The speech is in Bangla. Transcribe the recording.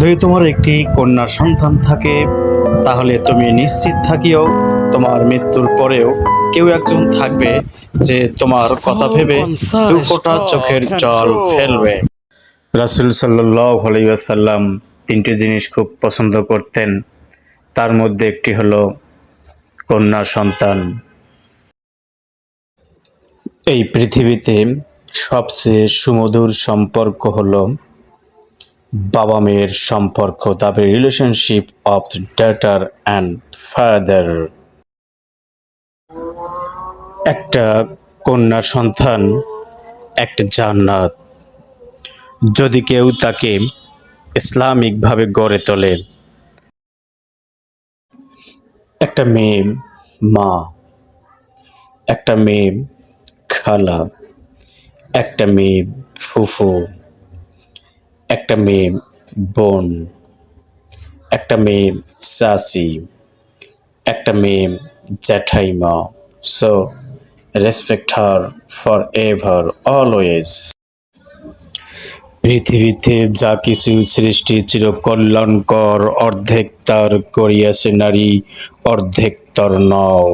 যদি তোমার একটি কন্যার সন্তান থাকে তাহলে তুমি নিশ্চিত থাকিও তোমার মৃত্যুর পরেও কেউ একজন থাকবে যে তোমার কথা ভেবে দু ফোঁটা চোখের জল ফেলবে। রাসুল সাল্লাহ তিনটি জিনিস খুব পছন্দ করতেন। তার মধ্যে একটি হলো কন্যা সন্তান। এই পৃথিবীতে সবচেয়ে সুমধুর সম্পর্ক হলো বাবা মেয়ের সম্পর্ক the relationship of daughter and father একটা কন্যা সন্তান, একটা জান্নাত। যদি কেউ তাকে ইসলামিকভাবে গড়ে তোলে, একটা মেয়ে মা, একটা মেয়ে খালা, একটা মেয়ে ফুফু। একটা মেয়ে বোন, একটা মেয়ে চাচি একটা মেয়ে জ্যাঠাইমা। So respect her forever always পৃথিবীতে যা কিছু সৃষ্টি চিরকল্যাণকর, অর্ধেক তার করিয়াছে নারী, অর্ধেক তার নর।